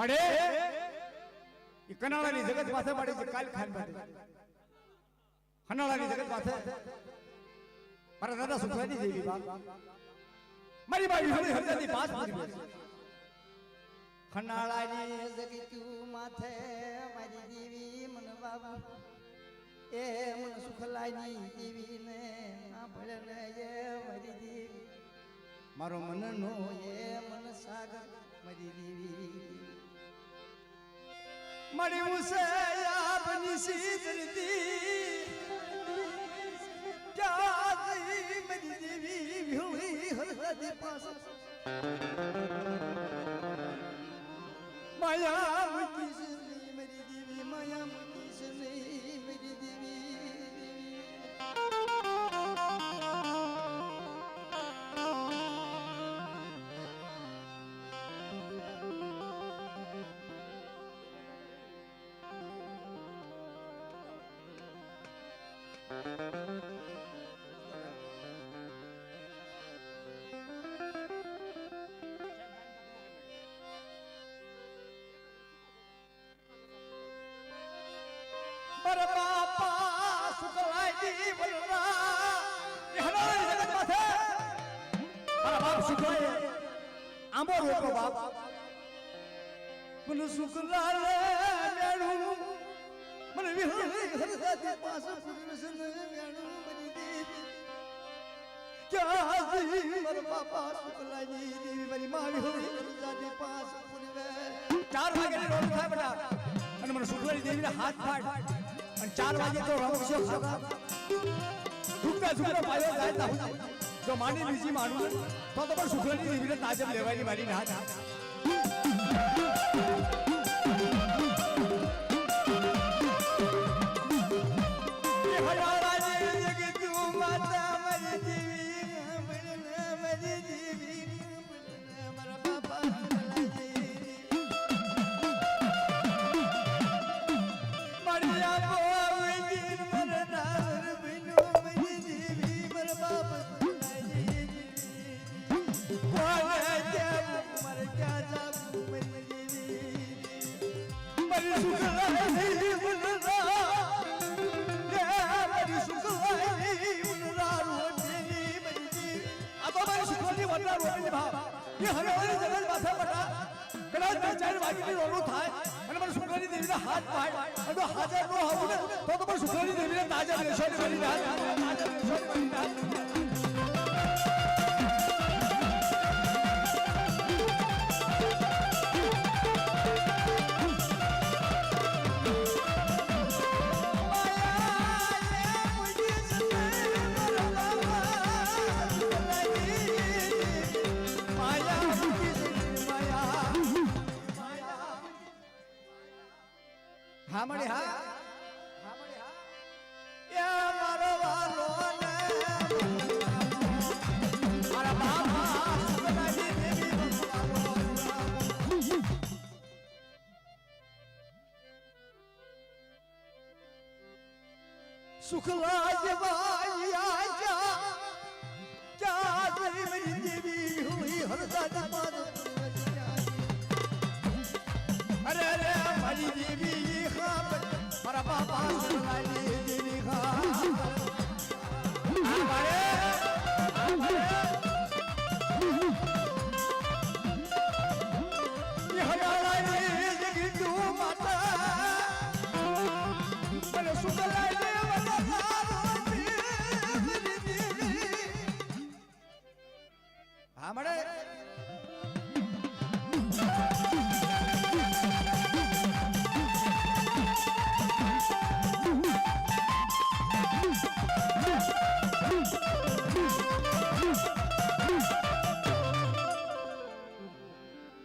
મળે એ? કનાળાની જગત પાસે પડે છે કાલ ખાન પાસે. કનાળાની જગત પાસે. મારા દાદા સુખવાની જેવી મારી બાજુ વિહળી હરદાની પાંચ પૂરી છે. ખનાળાની જગીતું માથે મારી દેવી મન બાબા એ મન સુખલાની દેવી ને ના ભળને એ મારી દેવી. મારો મનનો એ મન સાગર મારી મુસે આપની સીધરતી ક્યાંથી મારી દેવી વિહળી હરદી પાસે માયા મૂકી છે નહીં મારી દેવી માયા મૂકી છે નહીં મારી દેવી આંબો રોકો બાપ. મને મેળું મને દેવીને હાથ ફાડ. અને ચાર વાગે તો રમશે ઝુકતા ઝુકતા પાયો જાય માની બીજી માનું. તો તો પણ સુખવારી દેવીને તાજબ લેવાની મારી ના હાથ પાડ અને હાજર ન હોવું ને તો તો પણ સુખવારી દેવીને તાજબ લેશો ને મારી ના તાજબ લેશો ને હા? મળી હા હા મળી હા યા મારો વાલો ને મારા